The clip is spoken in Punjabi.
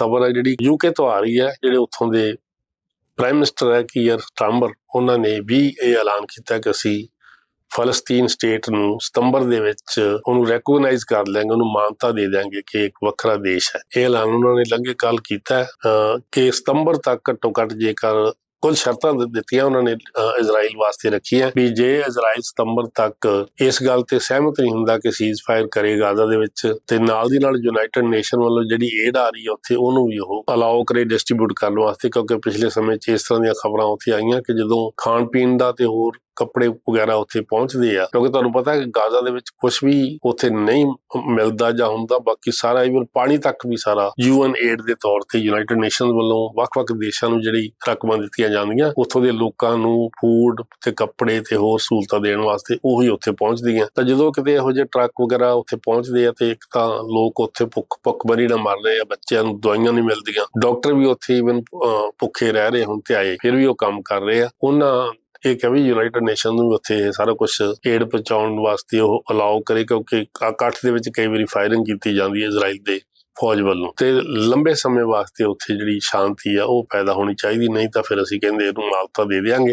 ਖਬਰ ਹੈ ਜਿਹੜੀ ਯੂਕੇ ਤੋਂ ਆ ਰਹੀ ਹੈ ਜਿਹੜੇ ਉੱਥੋਂ ਦੇ ਪ੍ਰਾਈਮ ਮਿਨਿਸਟਰ ਹੈ ਕੀਅਰ ਸਟਾਰਮਰ ਉਹਨਾਂ ਨੇ ਵੀ ਇਹ ਐਲਾਨ ਕੀਤਾ ਕਿ ਅਸੀਂ ਫਲਸਤੀਨ ਸਟੇਟ ਨੂੰ ਸਤੰਬਰ ਦੇ ਵਿੱਚ ਉਹਨੂੰ ਰੈਕੋਗਨਾਈਜ਼ ਕਰ ਲਾਂਗੇ ਉਹਨੂੰ ਮਾਨਤਾ ਦੇ ਦਿਆਂਗੇ ਕਿ ਇੱਕ ਵੱਖਰਾ ਦੇਸ਼ ਹੈ। ਇਹ ਐਲਾਨ ਉਹਨਾਂ ਨੇ ਲੰਘੇ ਕੱਲ ਕੀਤਾ ਹੈ, ਕਿ ਸਤੰਬਰ ਤੱਕ ਘੱਟੋ ਘੱਟ ਜੇਕਰ ਕੁਝ ਸ਼ਰਤਾਂ ਦਿੱਤੀਆਂ ਉਹਨਾਂ ਨੇ ਇਜ਼ਰਾਈਲ ਵਾਸਤੇ ਰੱਖੀਆਂ ਵੀ ਜੇ ਇਜ਼ਰਾਈਲ ਸਤੰਬਰ ਤੱਕ ਇਸ ਗੱਲ ਤੇ ਸਹਿਮਤ ਨਹੀਂ ਹੁੰਦਾ ਕਿ ਸੀਜ਼ ਫਾਇਰ ਕਰੇ ਗਾਜ਼ਾ ਦੇ ਵਿੱਚ, ਤੇ ਨਾਲ ਦੀ ਨਾਲ ਯੂਨਾਈਟਿਡ ਨੇਸ਼ਨ ਵੱਲੋਂ ਜਿਹੜੀ ਏਡ ਆ ਰਹੀ ਹੈ ਉੱਥੇ ਉਹਨੂੰ ਵੀ ਉਹ ਅਲਾਉ ਕਰੇ ਡਿਸਟ੍ਰੀਬਿਊਟ ਕਰਨ ਵਾਸਤੇ, ਕਿਉਂਕਿ ਪਿਛਲੇ ਸਮੇਂ 'ਚ ਇਸ ਤਰ੍ਹਾਂ ਦੀਆਂ ਖਬਰਾਂ ਉੱਥੇ ਆਈਆਂ ਕਿ ਜਦੋਂ ਖਾਣ ਪੀਣ ਦਾ ਤੇ ਹੋਰ ਕੱਪੜੇ ਵਗੈਰਾ ਉੱਥੇ ਪਹੁੰਚਦੇ ਆ। ਕਿਉਂਕਿ ਤੁਹਾਨੂੰ ਪਤਾ ਹੈ ਕਿ ਗਾਜ਼ਾ ਦੇ ਵਿੱਚ ਕੁਝ ਵੀ ਉੱਥੇ ਨਹੀਂ ਮਿਲਦਾ ਜਾਂ ਹੁੰਦਾ, ਬਾਕੀ ਸਾਰਾ ਇਵਨ ਪਾਣੀ ਤੱਕ ਵੀ ਸਾਰਾ ਯੂਐਨ ਏਡ ਦੇ ਤੌਰ ਤੇ ਯੂਨਾਈਟਿਡ ਨੇਸ਼ਨਸ ਵੱਲੋਂ ਵੱਖ-ਵੱਖ ਦੇਸ਼ਾਂ ਨੂੰ ਜਿਹੜੀ ਰਕਮਾਂ ਦਿੱਤੀਆਂ ਜਾਂਦੀਆਂ, ਉੱਥੋਂ ਦੇ ਲੋਕਾਂ ਨੂੰ ਫੂਡ ਤੇ ਕੱਪੜੇ ਤੇ ਹੋਰ ਸਹੂਲਤਾਂ ਦੇਣ ਵਾਸਤੇ ਉਹੀ ਉੱਥੇ ਪਹੁੰਚਦੀਆਂ। ਤਾਂ ਜਦੋਂ ਕਿਤੇ ਇਹੋ ਜਿਹੇ ਟਰੱਕ ਵਗੈਰਾ ਉੱਥੇ ਪਹੁੰਚਦੇ ਆ ਤੇ ਇੱਕ ਤਾਂ ਲੋਕ ਉੱਥੇ ਭੁੱਖ ਭੁੱਖਮਰੀ ਨਾਲ ਮਰ ਰਹੇ ਆ, ਬੱਚਿਆਂ ਨੂੰ ਦਵਾਈਆਂ ਨਹੀਂ ਮਿਲਦੀਆਂ। ਡਾਕਟਰ ਵੀ ਉੱਥੇ ਇਵਨ ਭੁੱਖੇ ਰਹਿ ਰਹੇ ਹੁਣ ਤੇ ਆਏ, ਫਿਰ ਵੀ ਉਹ ਕੰਮ ਕਰ ਰਹੇ ਆ। ਉਹਨਾਂ ਇਹ ਕਿ ਵੀ ਯੂਨਾਈਟਿਡ ਨੇਸ਼ਨ ਨੂੰ ਉੱਥੇ ਇਹ ਸਾਰਾ ਕੁਝ ਏਡ ਪਹੁੰਚਾਉਣ ਵਾਸਤੇ ਉਹ ਅਲਾਉ ਕਰੇ, ਕਿਉਂਕਿ ਇਕੱਠ ਦੇ ਵਿੱਚ ਕਈ ਵਾਰੀ ਫਾਇਰਿੰਗ ਕੀਤੀ ਜਾਂਦੀ ਹੈ ਇਜ਼ਰਾਈਲ ਦੇ ਫੌਜ ਵੱਲੋਂ। ਤੇ ਲੰਬੇ ਸਮੇਂ ਵਾਸਤੇ ਉੱਥੇ ਜਿਹੜੀ ਸ਼ਾਂਤੀ ਆ, ਉਹ ਪੈਦਾ ਹੋਣੀ ਚਾਹੀਦੀ, ਨਹੀਂ ਤਾਂ ਫਿਰ ਅਸੀਂ ਕਹਿੰਦੇ ਇਹਨੂੰ ਮਾਲਤਾ ਦੇ ਦੇਵਾਂਗੇ